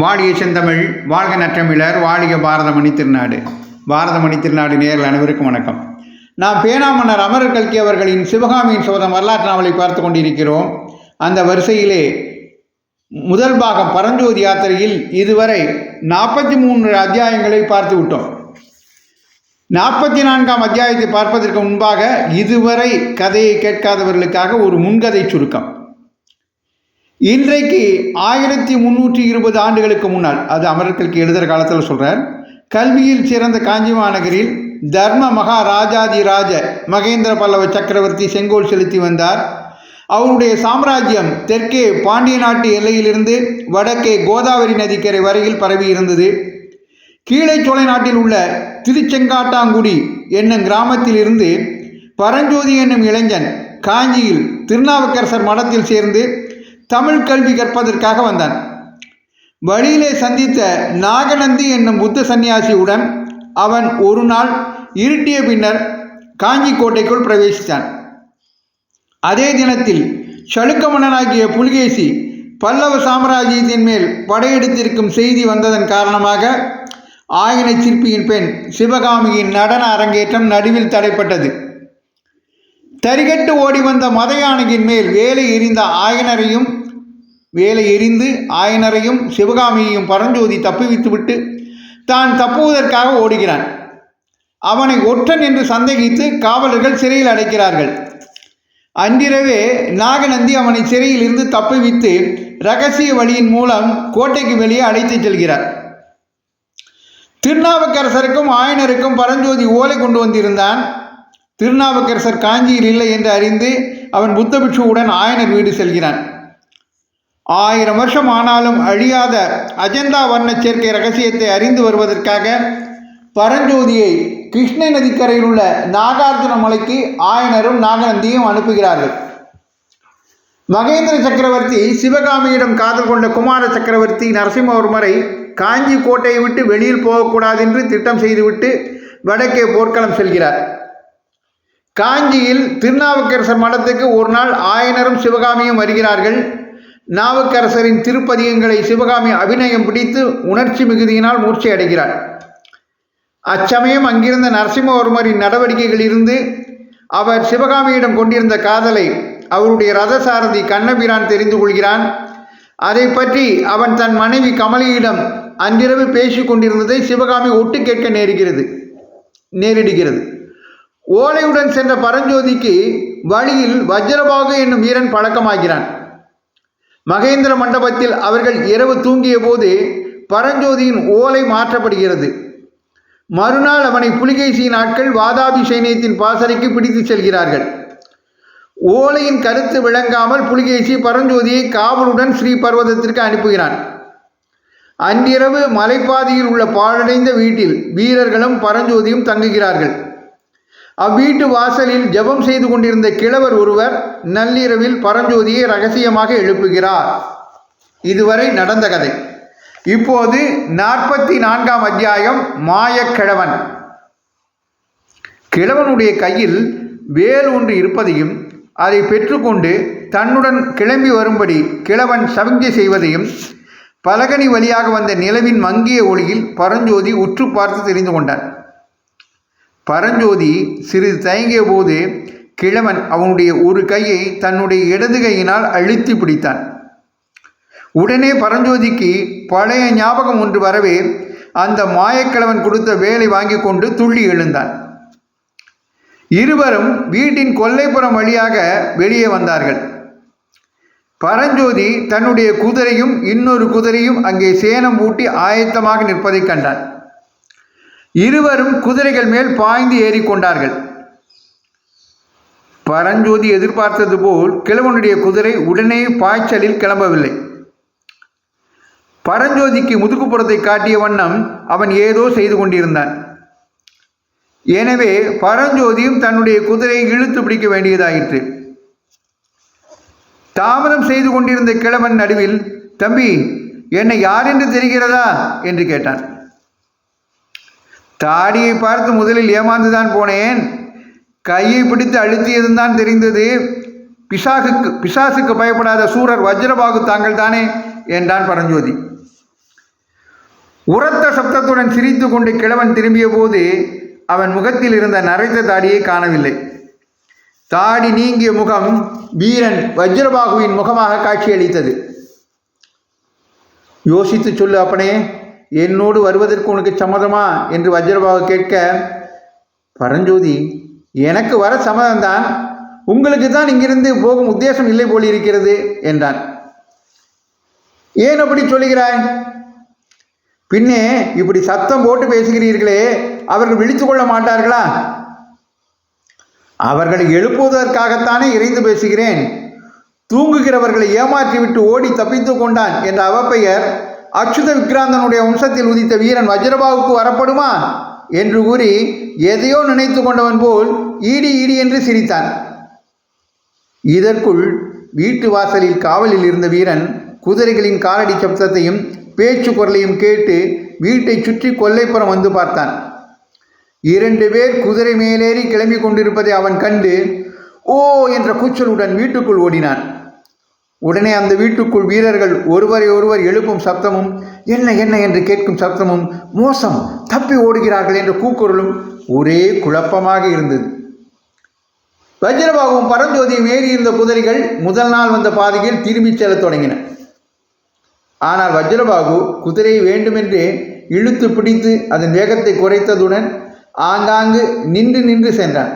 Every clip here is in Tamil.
வாழிய செந்தமிழ் வாழ்க நற்றமிழர் வாழிய பாரதமணி திருநாடு. பாரதமணி திருநாடு நேரில் அனைவருக்கும் வணக்கம். நாம் பேனாமன்னர் அமரர் கல்கி அவர்களின் சிவகாமியின் சோதம் வரலாற்று நாவலை பார்த்து கொண்டிருக்கிறோம். அந்த வரிசையிலே முதல் பாகம் பரஞ்சோதி யாத்திரையில் இதுவரை நாற்பத்தி மூன்று அத்தியாயங்களை பார்த்து விட்டோம். நாற்பத்தி நான்காம் அத்தியாயத்தை பார்ப்பதற்கு முன்பாக இதுவரை கதையை கேட்காதவர்களுக்காக ஒரு முன்கதை சுருக்கம். இன்றைக்கு ஆயிரத்தி முந்நூற்றி இருபது ஆண்டுகளுக்கு முன்னால் அது அமரர்களுக்கு எழுதுகிற காலத்தில் சொல்கிறார் கல்வியில் சிறந்த காஞ்சி மாநகரில் தர்ம மகாராஜாதி ராஜ மகேந்திர பல்லவ சக்கரவர்த்தி செங்கோல் செலுத்தி வந்தார். அவருடைய சாம்ராஜ்யம் தெற்கே பாண்டிய நாட்டு எல்லையிலிருந்து வடக்கே கோதாவரி நதிக்கரை வரையில் பரவி இருந்தது. கீழே சோலை நாட்டில் உள்ள திருச்செங்காட்டாங்குடி என்னும் கிராமத்தில் இருந்து பரஞ்சோதி என்னும் இளைஞன் காஞ்சியில் திருநாவுக்கரசர் மடத்தில் சேர்ந்து தமிழ் கல்வி கற்பதற்காக வந்தான். வழியிலே சந்தித்த நாகநந்தி என்னும் புத்த சந்நியாசியுடன் அவன் ஒரு நாள் இருட்டிய பின்னர் காஞ்சி கோட்டைக்குள் பிரவேசித்தான். அதே தினத்தில் சளுக்க மன்னனாகிய புலிகேசி பல்லவ சாம்ராஜ்யத்தின் மேல் படையெடுத்திருக்கும் செய்தி வந்ததன் காரணமாக ஆயினை சிற்பியின் பெண் சிவகாமியின் நடன அரங்கேற்றம் நடுவில் தடைப்பட்டது. தரிகட்டு ஓடி வந்த மத யானையின் மேல் வேலை எறிந்த ஆயனரையும் வேலை எரிந்து ஆயனரையும் சிவகாமியையும் பரஞ்சோதி தப்பிவித்துவிட்டு தான் தப்புவதற்காக ஓடுகிறான். அவனை ஒற்றன் என்று சந்தேகித்து காவலர்கள் சிறையில் அடைக்கிறார்கள். அன்றிரவே நாகநந்தி அவனை சிறையில் இருந்து தப்புவித்து ரகசிய வழியின் மூலம் கோட்டைக்கு வெளியே அழைத்துச் செல்கிறார். திருநாவுக்கரசருக்கும் ஆயனருக்கும் பரஞ்சோதி ஓலை கொண்டு வந்திருந்தான். திருநாவுக்கரசர் காஞ்சியில் இல்லை என்று அறிந்து அவன் புத்த பிட்சுவுடன் ஆயனர் வீடு செல்கிறான். ஆயிரம் வருஷம் ஆனாலும் அழியாத அஜந்தா வர்ண சேர்க்கை ரகசியத்தை அறிந்து வருவதற்காக பரஞ்சோதியை கிருஷ்ண நதிக்கரையில் உள்ள நாகார்ஜுன மலைக்கு ஆயனரும் நாகநந்தியும் அனுப்புகிறார்கள். மகேந்திர சக்கரவர்த்தி சிவகாமியிடம் காதல் கொண்ட குமார சக்கரவர்த்தி நரசிம்மவர்மரை காஞ்சி கோட்டையை விட்டு வெளியில் போகக்கூடாது என்று திட்டம் செய்துவிட்டு வடக்கே போர்க்களம் செல்கிறார். காஞ்சியில் திருநாவுக்கரசர் மடத்துக்கு ஒரு நாள் ஆயனரும் சிவகாமியும் வருகிறார்கள். நாவுக்கரசரின் திருப்பதிகங்களை சிவகாமி அபிநயம் பிடித்து உணர்ச்சி மிகுதியினால் மூர்ச்சை அடைகிறார். அச்சமயம் அங்கிருந்த நரசிம்மவர்மரின் நடவடிக்கைகளிலிருந்து அவர் சிவகாமியிடம் கொண்டிருந்த காதலை அவருடைய ரதசாரதி கண்ணபிரான் தெரிந்து கொள்கிறான். அதை பற்றி அவன் தன் மனைவி கமலியிடம் அன்றிரவு பேசி கொண்டிருந்ததை சிவகாமி ஒட்டு கேட்க நேருகிறது நேரிடுகிறது. ஓலையுடன் சென்ற பரஞ்சோதிக்கு வழியில் வஜ்ரபாகு என்னும் வீரன் பழக்கமாகிறான். மகேந்திர மண்டபத்தில் அவர்கள் இரவு தூங்கிய போது பரஞ்சோதியின் ஓலை மாற்றப்படுகிறது. மறுநாள் அவனை புலிகேசியின் ஆட்கள் வாதாபி சைனியத்தின் பாசறைக்கு பிடித்து செல்கிறார்கள். ஓலையின் கருத்து விளங்காமல் புலிகேசி பரஞ்சோதியை காவலுடன் ஸ்ரீ பர்வதத்திற்கு அனுப்புகிறான். அன்றிரவு மலைப்பாதையில் உள்ள பாழடைந்த வீட்டில் வீரர்களும் பரஞ்சோதியும் தங்குகிறார்கள். அவ்வீட்டு வாசலில் ஜெபம் செய்து கொண்டிருந்த கிழவர் ஒருவர் நள்ளிரவில் பரஞ்சோதியை ரகசியமாக எழுப்புகிறார். இதுவரை நடந்த கதை. இப்போது நாற்பத்தி நான்காம் அத்தியாயம் மாயக்கிழவன். கிழவனுடைய கையில் வேல் ஒன்று இருப்பதையும் அதை பெற்றுக்கொண்டு தன்னுடன் கிளம்பி வரும்படி கிழவன் சமிஞ்சை செய்வதையும் பலகனி வழியாக வந்த நிலவின் மங்கிய ஒளியில் பரஞ்சோதி உற்று பார்த்து தெரிந்து கொண்டான். பரஞ்சோதி சிறிது தயங்கிய போது கிழவன் அவனுடைய ஒரு கையை தன்னுடைய இடது கையினால் அழுத்தி பிடித்தான். உடனே பரஞ்சோதிக்கு பழைய ஞாபகம் ஒன்று வரவே அந்த மாயக்கிழவன் கொடுத்த வேலை வாங்கி கொண்டு துள்ளி எழுந்தான். இருவரும் வீட்டின் கொல்லைப்புறம் வழியாக வெளியே வந்தார்கள். பரஞ்சோதி தன்னுடைய குதிரையும் இன்னொரு குதிரையும் அங்கே சேனம் பூட்டி ஆயத்தமாக நிற்பதைக் கண்டான். இருவரும் குதிரைகள் மேல் பாய்ந்து ஏறிக்கொண்டார்கள். பரஞ்சோதி எதிர்பார்த்தது போல் கிழவனுடைய குதிரை உடனே பாய்ச்சலில் கிளம்பவில்லை. பரஞ்சோதிக்கு முதுகுப்புறத்தை காட்டிய வண்ணம் அவன் ஏதோ செய்து கொண்டிருந்தான். எனவே பரஞ்சோதியும் தன்னுடைய குதிரையை இழுத்து பிடிக்க வேண்டியதாயிற்று. தாமதம் செய்து கொண்டிருந்த கிழவன் நடுவில் தம்பி என்னை யார் என்று தெரிகிறதா? என்று கேட்டான். தாடியை பார்த்து முதலில் ஏமாந்துதான் போனேன். கையை பிடித்து அழுத்தியதும் தான் தெரிந்தது. பிசாசுக்கு பிசாசுக்கு பயப்படாத சூரர் வஜ்ரபாகு தாங்கள் தானே என்றான் பரஞ்சோதி. உரத்த சப்தத்துடன் சிரித்து கொண்டு கிழவன் திரும்பிய போது அவன் முகத்தில் இருந்த நரைத்த தாடியை காணவில்லை. தாடி நீங்கிய முகம் வீரன் வஜ்ரபாகுவின் முகமாக காட்சியளித்தது. யோசித்து சொல்லு அப்பனே என்னோடு வருவதற்கு உனக்கு சம்மதமா? என்று வஜ்ரபாகு கேட்க பரஞ்சோதி எனக்கு வர சம்மதம்தான். உங்களுக்கு தான் இங்கிருந்து போகும் உத்தேசம் இல்லை போலிருக்கிறது என்றான். ஏன் அப்படி சொல்லுகிறாய்? பின்னே இப்படி சத்தம் போட்டு பேசுகிறீர்களே அவர்கள் விழித்து கொள்ள மாட்டார்களா? அவர்களை எழுப்புவதற்காகத்தானே இறைந்து பேசுகிறேன். தூங்குகிறவர்களை ஏமாற்றிவிட்டு ஓடி தப்பித்து கொண்டான் என்ற அவப்பெயர் அச்சுத விக்ராந்தனுடைய வம்சத்தில் உதித்த வீரன் வஜ்ரபாவுக்கு வரப்படுமா? என்று கூறி எதையோ நினைத்து கொண்டவன் போல் ஈடி ஈடி என்று சிரித்தான். இதற்குள் வீட்டு வாசலில் காவலில் இருந்த வீரன் குதிரைகளின் காலடி சப்தத்தையும் பேச்சு குரலையும் கேட்டு வீட்டை சுற்றி கொல்லைப்புறம் வந்து பார்த்தான். இரண்டு பேர் குதிரை மேலேறி கிளம்பி கொண்டிருப்பதை அவன் கண்டு ஓ என்ற கூச்சலுடன் வீட்டுக்குள் ஓடினான். உடனே அந்த வீட்டுக்குள் வீரர்கள் ஒருவரை ஒருவர் எழுப்பும் சப்தமும் என்ன என்ன? என்று கேட்கும் சப்தமும் மோசம் தப்பி ஓடுகிறார்கள் என்ற கூக்குரலும் ஒரே குழப்பமாக இருந்தது. வஜ்ரபாபுவும் பரஞ்சோதியும் ஏறி இருந்த குதிரைகள் முதல் நாள் வந்த பாதையில் திரும்பிச் செல்லத் தொடங்கின. ஆனால் வஜ்ரபாபு குதிரையை வேண்டுமென்றே இழுத்து பிடித்து அதன் வேகத்தை குறைத்ததுடன் ஆங்காங்கு நின்று நின்று சென்றான்.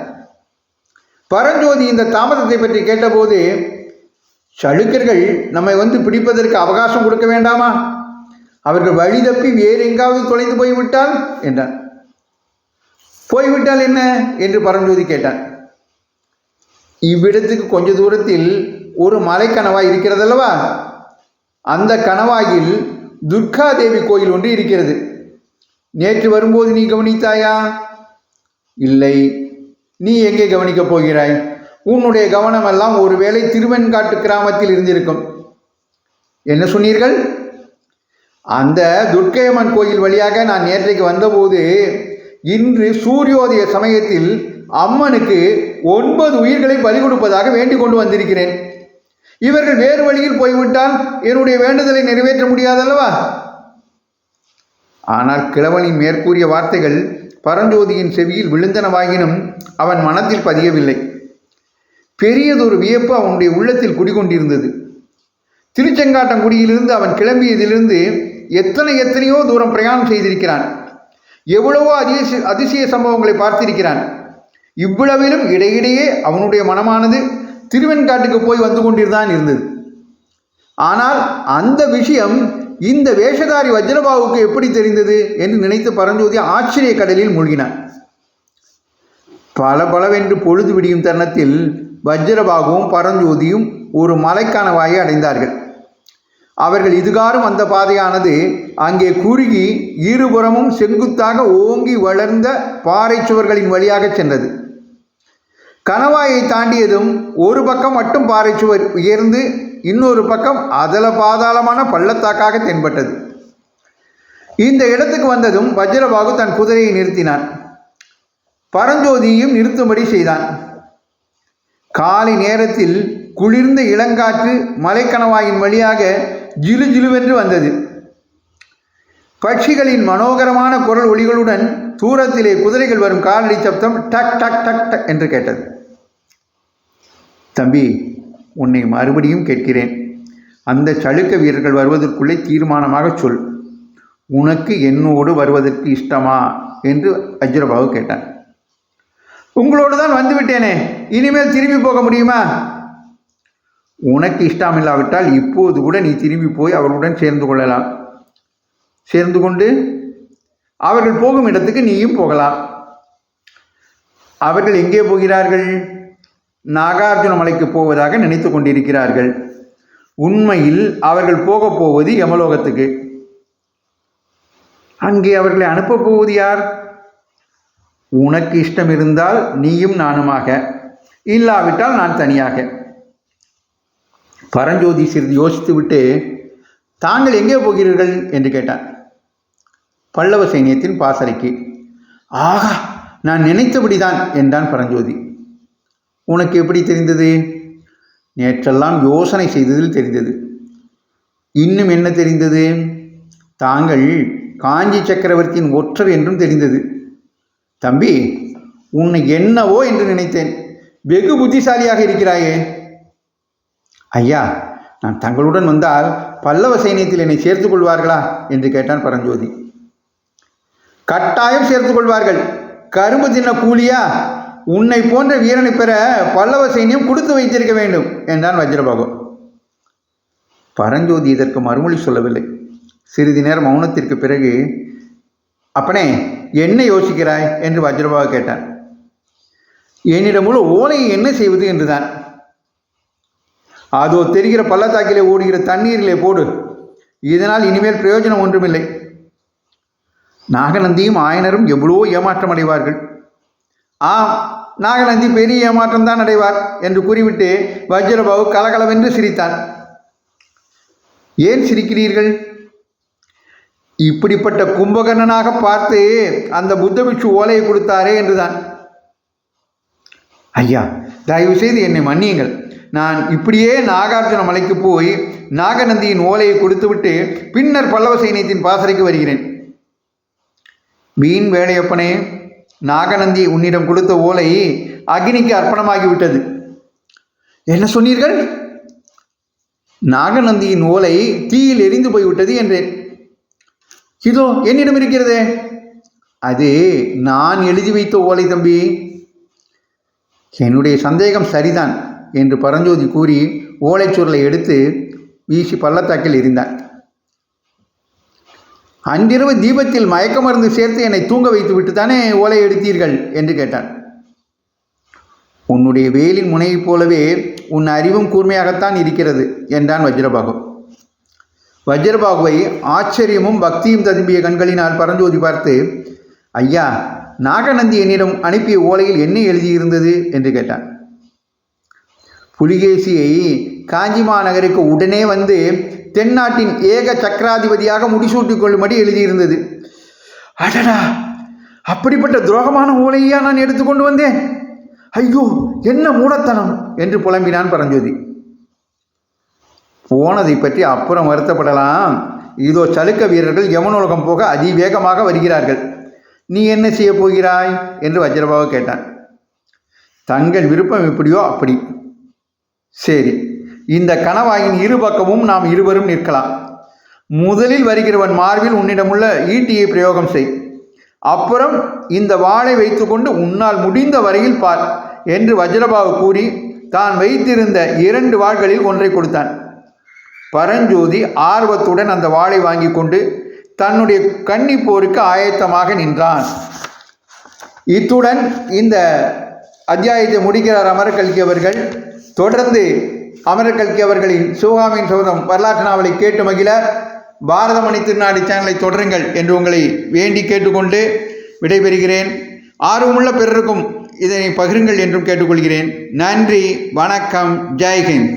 பரஞ்சோதி இந்த தாமதத்தை பற்றி கேட்டபோது சளுக்கர்கள் நம்மை வந்து பிடிப்பதற்கு அவகாசம் கொடுக்க வேண்டாமா? அவர்கள் வழி தப்பி வேறு எங்காவது தொலைந்து போய்விட்டால் என்றான் போய்விட்டால் என்ன? என்று பரஞ்சோதி கேட்டான். இவ்விடத்துக்கு கொஞ்ச தூரத்தில் ஒரு மலைக்கணவாய் இருக்கிறதல்லவா? அந்த கணவாயில் துர்கா தேவி கோயில் ஒன்று இருக்கிறது. நேற்று வரும்போது நீ கவனித்தாயா? இல்லை. நீ எங்கே கவனிக்கப் போகிறாய்? உன்னுடைய கவனமெல்லாம் ஒருவேளை திருவெண்காட்டு கிராமத்தில் இருந்திருக்கும். என்ன சொன்னீர்கள்? அந்த துர்க்கையம்மன் கோயில் வழியாக நான் நேற்றைக்கு வந்தபோது இன்று சூரியோதய சமயத்தில் அம்மனுக்கு ஒன்பது உயிர்களை பலி கொடுப்பதாக வேண்டிக் கொண்டு வந்திருக்கிறேன். இவர்கள் வேறு வழியில் போய்விட்டால் என்னுடைய வேண்டுதலை நிறைவேற்ற முடியாதல்லவா? ஆனால் கிழவனின் மேற்கூறிய வார்த்தைகள் பரஞ்சோதியின் செவியில் விழுந்தனவாகினும் அவன் மனத்தில் பதியவில்லை. பெரியதொரு வியப்பு அவனுடைய உள்ளத்தில் குடிகொண்டிருந்தது. திருச்செங்காட்டங்குடியிலிருந்து அவன் கிளம்பியதிலிருந்து எத்தனை எத்தனையோ தூரம் பிரயாணம் செய்திருக்கிறான். எவ்வளவோ அதிசய அதிசய சம்பவங்களை பார்த்திருக்கிறான். இவ்வளவிலும் இடையிடையே அவனுடைய மனமானது திருவெண்காட்டுக்கு போய் வந்து கொண்டிருந்தான் இருந்தது. ஆனால் அந்த விஷயம் இந்த வேஷதாரி வஜ்ரபாவுக்கு எப்படி தெரிந்தது என்று நினைத்து பரஞ்சோதி ஆச்சரிய கடலில் மூழ்கினான். பல பலவென்று பொழுது விடியும் தருணத்தில் வஜ்ரபாகுவும் பரஞ்சோதியும் ஒரு மலைக்கணவாயை அடைந்தார்கள். அவர்கள் இதுகாரும் வந்த பாதையானது அங்கே குறுகி இருபுறமும் செங்குத்தாக ஓங்கி வளர்ந்த பாறை சுவர்களின் வழியாக சென்றது. கணவாயை தாண்டியதும் ஒரு பக்கம் மட்டும் பாறை சுவர் உயர்ந்து இன்னொரு பக்கம் அதல பாதாளமான பள்ளத்தாக்காக தென்பட்டது. இந்த இடத்துக்கு வந்ததும் வஜ்ரபாகு தன் குதிரையை நிறுத்தினான். பரஞ்சோதியையும் நிறுத்தும்படி செய்தான். காலை நேரத்தில் குளிர்ந்த இளங்காற்று மலைக்கணவாயின் வழியாக ஜிலு ஜிலுவென்று வந்தது. பட்சிகளின் மனோகரமான குரல் ஒளிகளுடன் தூரத்திலே குதிரைகள் வரும் காலடி சப்தம் டக் டக் டக் டக் என்று கேட்டது. தம்பி உன்னை மறுபடியும் கேட்கிறேன். அந்த சளுக்க வீரர்கள் வருவதற்குள்ளே தீர்மானமாக சொல். உனக்கு என்னோடு வருவதற்கு இஷ்டமா? என்று அஜ்ரபாபு கேட்டான். உங்களோடு தான் வந்துவிட்டேனே இனிமேல் திரும்பி போக முடியுமா? உனக்கு இஷ்டமில்லாவிட்டால் இப்போது கூட நீ திரும்பி போய் அவர்களுடன் சேர்ந்து கொள்ளலாம். சேர்ந்து கொண்டு அவர்கள் போகும் இடத்துக்கு நீயும் போகலாம். அவர்கள் எங்கே போகிறார்கள்? நாகார்ஜுன மலைக்கு போவதாக நினைத்து கொண்டிருக்கிறார்கள். உண்மையில் அவர்கள் போகப் போவது யமலோகத்துக்கு. அங்கே அவர்களை அனுப்பப் போவது யார்? உனக்கு இஷ்டம் இருந்தால் நீயும் நானுமாக. இல்லாவிட்டால் நான் தனியாக. பரஞ்சோதி சிறிது யோசித்துவிட்டு தாங்கள் எங்கே போகிறீர்கள்? என்று கேட்டான். பல்லவ சைனியத்தின் பாசறைக்கு. ஆகா நான் நினைத்தபடிதான் என்றான் பரஞ்சோதி. உனக்கு எப்படி தெரிந்தது? நேற்றெல்லாம் யோசனை செய்ததில் தெரிந்தது. இன்னும் என்ன தெரிந்தது? தாங்கள் காஞ்சி சக்கரவர்த்தியின் ஒற்றர் என்றும் தெரிந்தது. தம்பி உன்னை என்னவோ என்று நினைத்தேன். வெகு புத்திசாலியாக இருக்கிறாயே. ஐயா நான் தங்களுடன் வந்தால் பல்லவ சைனியத்தில் என்னை சேர்த்துக் கொள்வார்களா? என்று கேட்டான் பரஞ்சோதி. கட்டாயம் சேர்த்துக் கொள்வார்கள். கரும்பு தின்ன கூலியா? உன்னை போன்ற வீரனை பெற பல்லவ சைனியம் கொடுத்து வைத்திருக்க வேண்டும் என்றான் வஜ்ரபாகு. பரஞ்சோதி இதற்கு மறுமொழி சொல்லவில்லை. சிறிது நேரம் மௌனத்திற்கு பிறகு அப்பனே என்ன யோசிக்கிறாய்? என்று வஜ்ரபாகு கேட்டான். என்னிடமுள்ள ஓலையை என்ன செய்வது? என்றுதான். அதோ தெரிகிற பள்ளத்தாக்கிலே ஓடுகிற தண்ணீரிலே போடு. இதனால் இனிமேல் பிரயோஜனம் ஒன்றுமில்லை. நாகநந்தியும் ஆயனரும் எவ்வளோ ஏமாற்றம் அடைவார்கள். ஆம் நாகநந்தி பெரிய ஏமாற்றம் தான் அடைவார் என்று கூறிவிட்டு வஜ்ரபாபு கலகலவென்று சிரித்தான். ஏன் சிரிக்கிறீர்கள்? இப்படிப்பட்ட கும்பகர்ணனாக பார்த்து அந்த புத்தபிட்சு ஓலையை கொடுத்தாரே என்றுதான். ஐயா தயவு செய்து என்னை மன்னியுங்கள். நான் இப்படியே நாகார்ஜுன மலைக்கு போய் நாகநந்தியின் ஓலையை கொடுத்துவிட்டு பின்னர் பல்லவ சைனியத்தின் பாசறைக்கு வருகிறேன். வீண் வேலையப்பனே நாகநந்தி உன்னிடம் கொடுத்த ஓலை அக்னிக்கு அர்ப்பணமாகிவிட்டது. என்ன சொன்னீர்கள்? நாகநந்தியின் ஓலை தீயில் எரிந்து போய்விட்டது என்றேன். இதோ என்னிடம் இருக்கிறதே. அது நான் எழுதி வைத்த ஓலை தம்பி. என்னுடைய சந்தேகம் சரிதான் என்று பரஞ்சோதி கூறி ஓலைச்சுருளை எடுத்து வீசி பள்ளத்தாக்கில் எரிந்தான் அன்றிரவு தீபத்தில் மயக்க மருந்து சேர்த்து என்னை தூங்க வைத்து விட்டு தானே ஓலை எடுத்தீர்கள் என்று கேட்டான். உன்னுடைய வேலின் முனையைப் போலவே உன் அறிவும் கூர்மையாகத்தான் இருக்கிறது என்றான் வஜ்ரபாகு. வஜ்ரபாகுவை ஆச்சரியமும் பக்தியும் ததும்பிய கண்களினால் பரஞ்சோதி பார்த்து ஐயா நாகநந்தி என்னிடம் அனுப்பிய ஓலையில் என்ன எழுதியிருந்தது? என்று கேட்டான். புலிகேசியை காஞ்சி மாநகருக்கு உடனே வந்து தென்னாட்டின் ஏக சக்கராதிபதியாக முடிசூட்டிக் கொள்ளும்படி எழுதியிருந்தது. அடடா! அப்படிப்பட்ட துரோகமான ஓலையா நான் எடுத்துக்கொண்டு வந்தேன்? ஐயோ என்ன மூடத்தனம்! என்று புலம்பினான் பரஞ்சோதி. போனதை பற்றி அப்புறம் வருத்தப்படலாம். இதோ சலுக்க வீரர்கள் யமனுலகம் போக அதிவேகமாக வருகிறார்கள். நீ என்ன செய்ய போகிறாய்? என்று வஜ்ரபாவை கேட்டான். தங்கள் விருப்பம் எப்படியோ அப்படி. சரி இந்த கணவாயின் இரு பக்கமும் நாம் இருவரும் நிற்கலாம். முதலில் வருகிறவன் மார்பில் உன்னிடமுள்ள ஈட்டியை பிரயோகம் செய். அப்புறம் இந்த வாளை வைத்துக்கொண்டு உன்னால் முடிந்த வரையில் பார் என்று வஜ்ரபாவு கூறி தான் வைத்திருந்த இரண்டு வாள்களில் ஒன்றை கொடுத்தான். பரஞ்சோதி ஆர்வத்துடன் அந்த வாளை வாங்கி கொண்டு தன்னுடைய கன்னி போருக்கு ஆயத்தமாக நின்றான். இத்துடன் இந்த அத்தியாயத்தை முடிக்கிறார் அமரக்கல்கி அவர்கள். தொடர்ந்து அமரக்கல்கி அவர்களின் சிவகாமியின் சோதம் வரலாற்று நாவலை கேட்டு மகிழ பாரதமணி திருநாடு சேனலை தொடருங்கள் என்று உங்களை வேண்டி கேட்டுக்கொண்டு விடைபெறுகிறேன். ஆர்வமுள்ள பிறருக்கும் இதனை பகிருங்கள் என்றும் கேட்டுக்கொள்கிறேன். நன்றி வணக்கம் ஜெய்ஹிந்த்